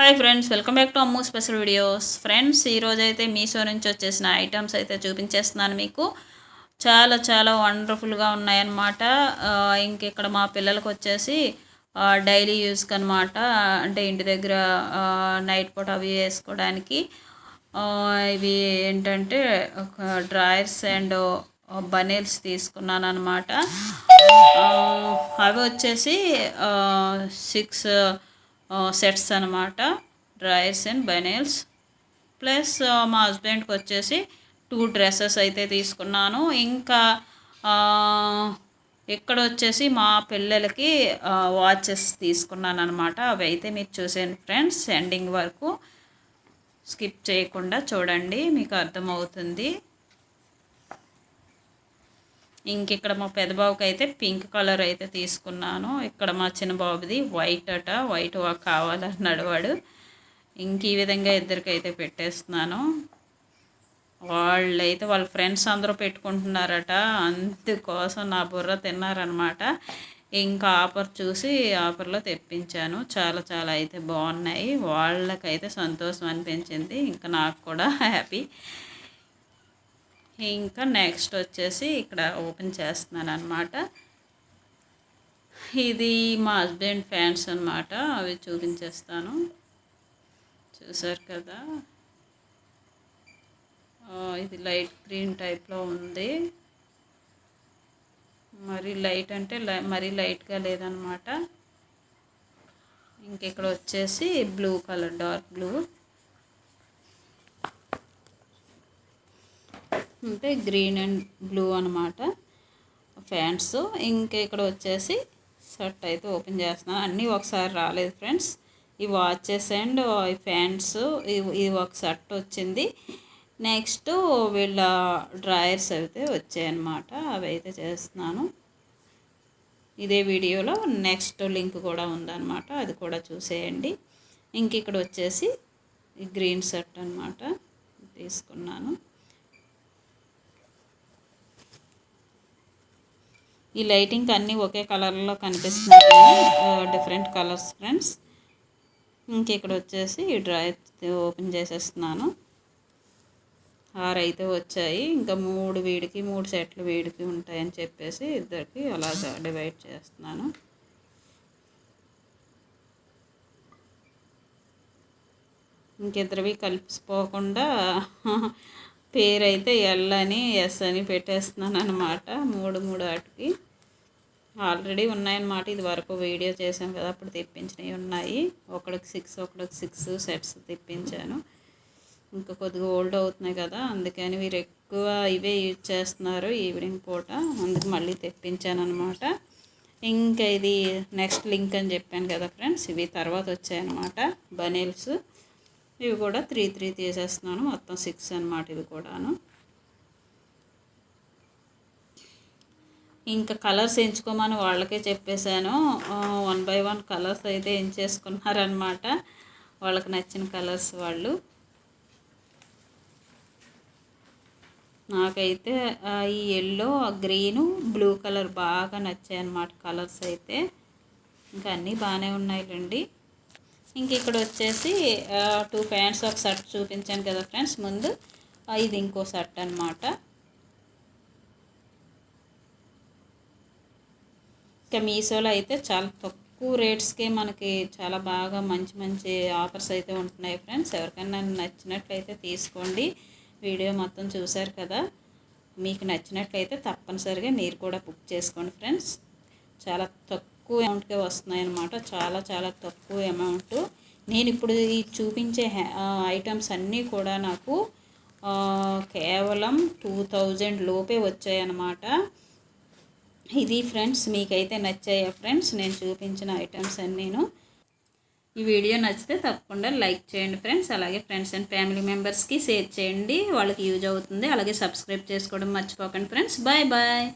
Hi friends welcome back to Ammu special videos. Friends ఈరోజు అయితే మీషో నుంచి వచ్చేసిన ఐటమ్స్ అయితే చూపించేస్తున్నాను మీకు. చాలా చాలా వండర్ఫుల్గా ఉన్నాయన్నమాట. ఇంకెక్కడ ఇక్కడ మా పిల్లలకు వచ్చేసి డైలీ యూస్కి అనమాట అంటే ఇంటి దగ్గర నైట్ పూట అవి వేసుకోవడానికి. ఇవి ఏంటంటే ఒక డ్రాయర్స్ అండ్ బనీల్స్ తీసుకున్నాను అనమాట అవి వచ్చేసి సిక్స్ సెట్స్ అనమాట డ్రాయర్స్ అండ్ బెనైల్స్. ప్లస్ మా హస్బెండ్కి వచ్చేసి టూ డ్రెస్సెస్ అయితే తీసుకున్నాను. ఇంకా ఇక్కడ వచ్చేసి మా పిల్లలకి వాచెస్ తీసుకున్నాను అనమాట అవి అయితే మీరు చూసాను ఫ్రెండ్స్. ఎండింగ్ వరకు స్కిప్ చేయకుండా చూడండి. మీకు అర్థమవుతుంది. ఇంక ఇక్కడ మా పెద్ద బాబుకి అయితే పింక్ కలర్ అయితే తీసుకున్నాను. ఇక్కడ మా చిన్న బాబుది వైట్ అట. వైట్ కావాలన్నాడు వాడు. ఇంక ఈ విధంగా ఇద్దరికి అయితే పెట్టేస్తున్నాను. వాళ్ళైతే వాళ్ళ ఫ్రెండ్స్ అందరూ పెట్టుకుంటున్నారట. అందుకోసం నా బుర్ర తిన్నారనమాట ఇంకా ఆఫర్ చూసి ఆఫర్లో తెప్పించాను. చాలా చాలా అయితే బాగున్నాయి. వాళ్ళకైతే సంతోషం అనిపించింది. ఇంకా నాకు కూడా హ్యాపీ. ఇంకా నెక్స్ట్ వచ్చేసి ఇక్కడ ఓపెన్ చేస్తున్నాను అనమాట ఇది మా హస్బెండ్ ఫ్యాన్స్ అనమాట అవి చూపించేస్తాను. చూసారు కదా? ఇది లైట్ గ్రీన్ టైప్లో ఉంది. మరి లైట్ అంటే లై- మరీ లైట్గా లేదనమాట ఇంక ఇక్కడ వచ్చేసి బ్లూ కలర్ డార్క్ బ్లూ అంటే గ్రీన్ అండ్ బ్లూ అనమాట ఫ్యాంట్స్ ఇంకా ఇక్కడ వచ్చేసి షర్ట్ అయితే ఓపెన్ చేస్తున్నాను అన్నీ ఒకసారి రాలేదు ఫ్రెండ్స్. ఈ వాచెస్ అండ్ ఈ ఫ్యాంట్స్ ఇది ఒక షర్ట్ వచ్చింది. నెక్స్ట్ వీళ్ళ డ్రాయర్స్ అయితే వచ్చాయన్నమాట. అవి అయితే చేస్తున్నాను. ఇదే వీడియోలో నెక్స్ట్ లింక్ కూడా ఉందన్నమాట. అది కూడా చూసేయండి. ఇంక ఇక్కడ వచ్చేసి ఈ గ్రీన్ షర్ట్ అనమాట తీసుకున్నాను. ఈ లైటింగ్ అన్నీ ఒకే కలర్లో కనిపిస్తున్నాయి. Different colours friends. ఇంక ఇక్కడ వచ్చేసి ఈ డ్రాయర్ ఓపెన్ చేసేస్తున్నాను. ఆరు అయితే వచ్చాయి. ఇంకా మూడు వీడికి మూడు సెట్లు వీడికి ఉంటాయని చెప్పేసి ఇద్దరికి అలాగా డివైడ్ చేస్తున్నాను. ఇంకిద్దరివి కలిసిపోకుండా పేరైతే ఎల్ అని ఎస్ అని పెట్టేస్తున్నాను అనమాట మూడు మూడు వాటికి. ఆల్రెడీ ఉన్నాయన్నమాట. ఇది వరకు వీడియో చేసాం కదా అప్పుడు తెప్పించినవి ఉన్నాయి. ఒకడికి సిక్స్ ఒకడికి సిక్స్ సెట్స్ తెప్పించాను. ఇంకా కొద్దిగా ఓల్డ్ అవుతున్నాయి కదా అందుకని వీరు ఎక్కువ ఇవే యూజ్ చేస్తున్నారు ఈవినింగ్ పూట. అందుకు మళ్ళీ తెప్పించాను అనమాట ఇంకా ఇది నెక్స్ట్ లింక్ అని చెప్పాను కదా ఫ్రెండ్స్ ఇవి తర్వాత వచ్చాయన్నమాట. బనీల్స్ ఇవి కూడా త్రీ త్రీ తీసేస్తున్నాను. మొత్తం సిక్స్ అనమాట ఇవి కూడాను. ఇంకా కలర్స్ ఎంచుకోమని వాళ్ళకే చెప్పేశాను. వన్ బై వన్ కలర్స్ అయితే ఎంచేసుకున్నారనమాట వాళ్ళకి నచ్చిన కలర్స్ వాళ్ళు. నాకైతే ఈ ఎల్లో గ్రీను బ్లూ కలర్ బాగా నచ్చాయి అన్నమాట కలర్స్ అయితే. ఇంకా అన్నీ బాగానే ఉన్నాయిలండి. ఇంక ఇక్కడ వచ్చేసి టూ ప్యాంట్స్ ఒక షర్ట్ చూపించాను కదా ఫ్రెండ్స్ ముందు. ఇది ఇంకో షర్ట్ అనమాట ఇంకా మీషోలో అయితే చాలా తక్కువ రేట్స్కే మనకి చాలా బాగా మంచి మంచి ఆఫర్స్ అయితే ఉంటున్నాయి ఫ్రెండ్స్. ఎవరికైనా నచ్చినట్లయితే తీసుకోండి. వీడియో మొత్తం చూశారు కదా? మీకు నచ్చినట్లయితే తప్పనిసరిగా మీరు కూడా బుక్ చేసుకోండి ఫ్రెండ్స్. చాలా తక్కువ అమౌంట్కే వస్తున్నాయి అన్నమాట చాలా చాలా తక్కువ అమౌంట్. నేను ఇప్పుడు ఈ చూపించే ఐటమ్స్ అన్నీ కూడా నాకు కేవలం టూ థౌజండ్ లోపే వచ్చాయన్నమాట. ఇది ఫ్రెండ్స్ మీకైతే నచ్చాయా ఫ్రెండ్స్? నేను చూపించిన ఐటమ్స్ అన్నీను. ఈ వీడియో నచ్చితే తప్పకుండా లైక్ చేయండి ఫ్రెండ్స్. అలాగే ఫ్రెండ్స్ అండ్ ఫ్యామిలీ మెంబర్స్కి షేర్ చేయండి. వాళ్ళకి యూజ్ అవుతుంది. అలాగే సబ్స్క్రైబ్ చేసుకోవడం మర్చిపోకండి ఫ్రెండ్స్. Bye bye.